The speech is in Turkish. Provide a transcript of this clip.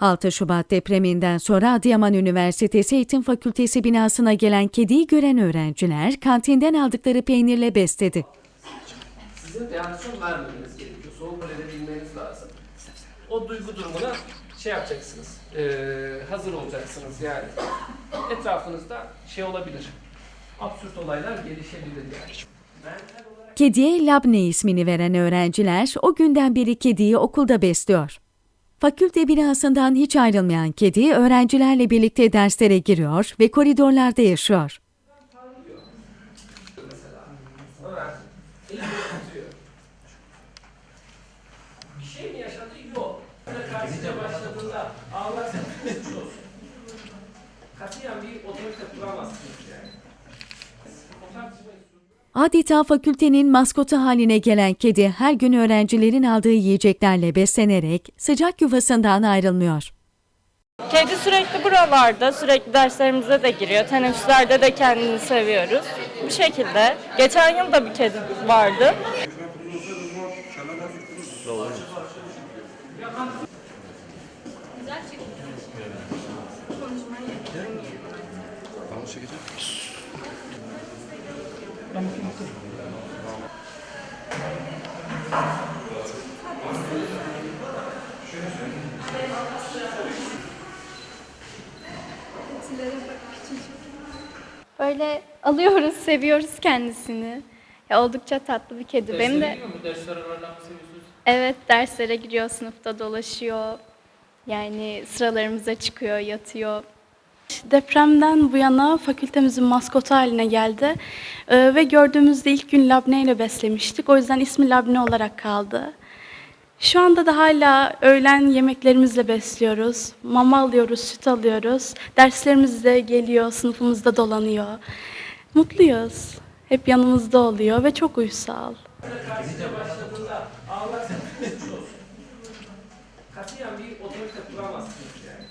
6 Şubat depreminden sonra Adıyaman Üniversitesi Eğitim Fakültesi binasına gelen kediyi gören öğrenciler kantinden aldıkları peynirle besledi. Sizin reaksiyon vermemeniz gerekiyor. Soğuk bilmeniz lazım. O duygu durumuna şey yapacaksınız. eee, hazır olacaksınız yani. Etrafınızda şey olabilir. Absürt olaylar gelişebilir yani. Kediye Labne ismini veren öğrenciler o günden beri kediyi okulda besliyor. Fakülte binasından hiç ayrılmayan kedi öğrencilerle birlikte derslere giriyor ve koridorlarda yaşıyor. Şey. Katiyen bir otorite kuramazsınız yani. Adeta fakültenin maskotu haline gelen kedi her gün öğrencilerin aldığı yiyeceklerle beslenerek sıcak yuvasından ayrılmıyor. Kedi sürekli buralarda, sürekli derslerimize de giriyor. Teneffüslerde de kendini seviyoruz. Bu şekilde. Geçen yıl da bir kedi vardı. Böyle alıyoruz, seviyoruz kendisini. Ya oldukça tatlı bir kedi. Benim de bu evet derslere giriyor, sınıfta dolaşıyor. Yani sıralarımıza çıkıyor, yatıyor. Depremden bu yana fakültemizin maskotu haline geldi Ee, ve gördüğümüzde ilk gün labne ile beslemiştik. O yüzden ismi labne olarak kaldı. Şu anda da hala öğlen yemeklerimizle besliyoruz. Mama alıyoruz, süt alıyoruz. Derslerimiz de geliyor, sınıfımızda dolanıyor. Mutluyuz. Hep yanımızda oluyor ve çok uysal. Karşıya başladığında ağlarsa suç olsun. Katiyen bir otorite kuramazsınız yani.